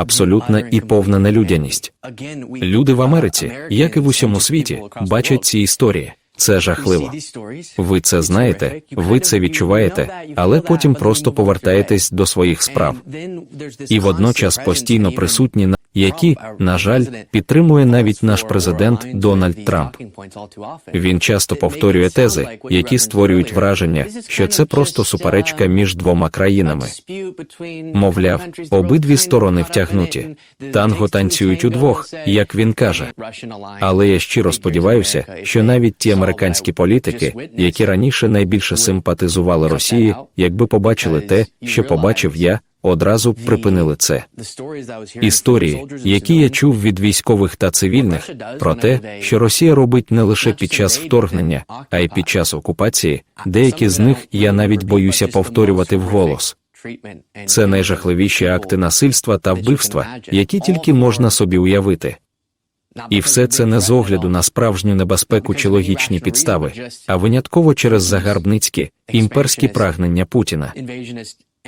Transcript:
абсолютна і повна нелюдяність. Люди в Америці, як і в усьому світі, бачать ці історії. Це жахливо. Ви це знаєте, ви це відчуваєте, але потім просто повертаєтесь до своїх справ. І водночас постійно присутні на які, на жаль, підтримує навіть наш президент Дональд Трамп. Він часто повторює тези, які створюють враження, що це просто суперечка між двома країнами. Мовляв, обидві сторони втягнуті. Танго танцюють удвох, як він каже. Але я щиро сподіваюся, що навіть ті американські політики, які раніше найбільше симпатизували Росії, якби побачили те, що побачив я, одразу б припинили це. Історії, які я чув від військових та цивільних, про те, що Росія робить не лише під час вторгнення, а й під час окупації, деякі з них я навіть боюся повторювати вголос. Це найжахливіші акти насильства та вбивства, які тільки можна собі уявити. І все це не з огляду на справжню небезпеку чи логічні підстави, а винятково через загарбницькі імперські прагнення Путіна.